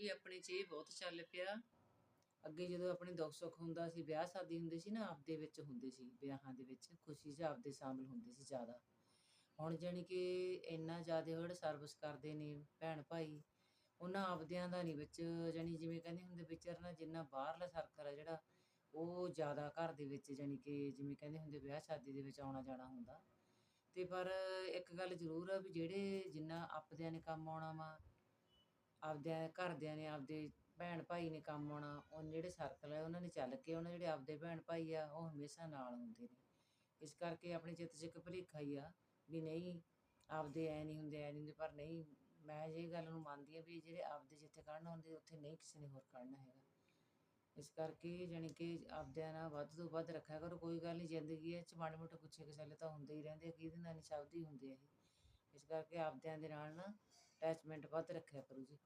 ਜੀ, ਆਪਣੇ 'ਚ ਇਹ ਬਹੁਤ ਚੱਲ ਪਿਆ। ਅੱਗੇ ਜਦੋਂ ਆਪਣੇ ਦੁੱਖ ਸੁੱਖ ਹੁੰਦਾ ਸੀ, ਵਿਆਹ ਸ਼ਾਦੀ ਹੁੰਦੀ ਸੀ ਨਾ, ਆਪਦੇ ਵਿੱਚ ਹੁੰਦੇ ਸੀ, ਵਿਆਹਾਂ ਦੇ ਵਿੱਚ, ਖੁਸ਼ੀ 'ਚ ਆਪਦੇ ਸ਼ਾਮਲ ਹੁੰਦੇ ਸੀ ਜ਼ਿਆਦਾ। ਹੁਣ ਜਾਣੀ ਕਿ ਇੰਨਾ ਜ਼ਿਆਦਾ ਉਹ ਸਰਵਿਸ ਕਰਦੇ ਨੇ ਭੈਣ ਭਾਈ, ਉਹਨਾਂ ਆਪਦਿਆਂ ਦਾ ਨਹੀਂ ਵਿੱਚ, ਜਾਣੀ ਜਿਵੇਂ ਕਹਿੰਦੇ ਹੁੰਦੇ ਵਿਚਰਨਾ ਜਿੰਨਾ ਬਾਹਰਲਾ ਸਰਕਲ ਹੈ ਜਿਹੜਾ, ਉਹ ਜ਼ਿਆਦਾ ਘਰ ਦੇ ਵਿੱਚ ਜਾਣੀ ਕਿ ਜਿਵੇਂ ਕਹਿੰਦੇ ਹੁੰਦੇ ਵਿਆਹ ਸ਼ਾਦੀ ਦੇ ਵਿੱਚ ਆਉਣਾ ਜਾਣਾ ਹੁੰਦਾ। ਤੇ ਪਰ ਇੱਕ ਗੱਲ ਜ਼ਰੂਰ ਆ ਵੀ ਜਿਹੜੇ ਜਿੰਨਾ ਆਪਦਿਆਂ ਨੇ ਕੰਮ ਆਉਣਾ ਵਾ ਆਪਦਿਆਂ ਘਰਦਿਆਂ ਨੇ ਆਪਦੇ ਭੈਣ ਭਾਈ ਨੇ ਕੰਮ ਆਉਣਾ, ਉਹ ਜਿਹੜੇ ਸਰਕਲ ਹੈ ਉਹਨਾਂ ਨੇ ਚੱਲ ਕੇ ਉਹਨਾਂ ਜਿਹੜੇ ਆਪਦੇ ਭੈਣ ਭਾਈ ਆ, ਉਹ ਹਮੇਸ਼ਾ ਨਾਲ ਹੁੰਦੇ ਨੇ। ਇਸ ਕਰਕੇ ਆਪਣੇ ਚਿੱਤ 'ਚ ਇੱਕ ਭੁਲੇਖਾ ਹੀ ਆ ਵੀ ਨਹੀਂ, ਆਪਦੇ ਐ ਨਹੀਂ ਹੁੰਦੇ, ਐ ਨਹੀਂ ਹੁੰਦੇ, ਪਰ ਨਹੀਂ, ਮੈਂ ਇਹ ਗੱਲ ਨੂੰ ਮੰਨਦੀ ਆ ਵੀ ਜਿਹੜੇ ਆਪਦੇ ਜਿੱਥੇ ਕੱਢਣਾ ਹੁੰਦੇ ਉੱਥੇ ਨਹੀਂ ਕਿਸੇ ਨੇ ਹੋਰ ਕੱਢਣਾ ਹੈਗਾ। ਇਸ ਕਰਕੇ ਜਾਣੀ ਕਿ ਆਪਦਿਆਂ ਨਾਲ ਵੱਧ ਤੋਂ ਵੱਧ ਰੱਖਿਆ ਕਰੋ, ਕੋਈ ਗੱਲ ਨਹੀਂ, ਜ਼ਿੰਦਗੀ ਹੈ ਚ ਮਾੜੇ ਮੋਟੇ ਪੁੱਛੇ ਕਿਸੇ ਤਾਂ ਹੁੰਦੇ ਹੀ ਰਹਿੰਦੇ ਆ, ਕਿਹਦੇ ਨਾਲ ਨਹੀਂ ਸ਼ਬਦ ਹੀ ਹੁੰਦੇ ਆ ਇਹ। ਇਸ ਕਰਕੇ ਆਪਦਿਆਂ ਦੇ ਨਾਲ ਨਾ ਅਟੈਚਮੈਂਟ ਵੱਧ ਰੱਖਿਆ ਕਰੋ ਜੀ।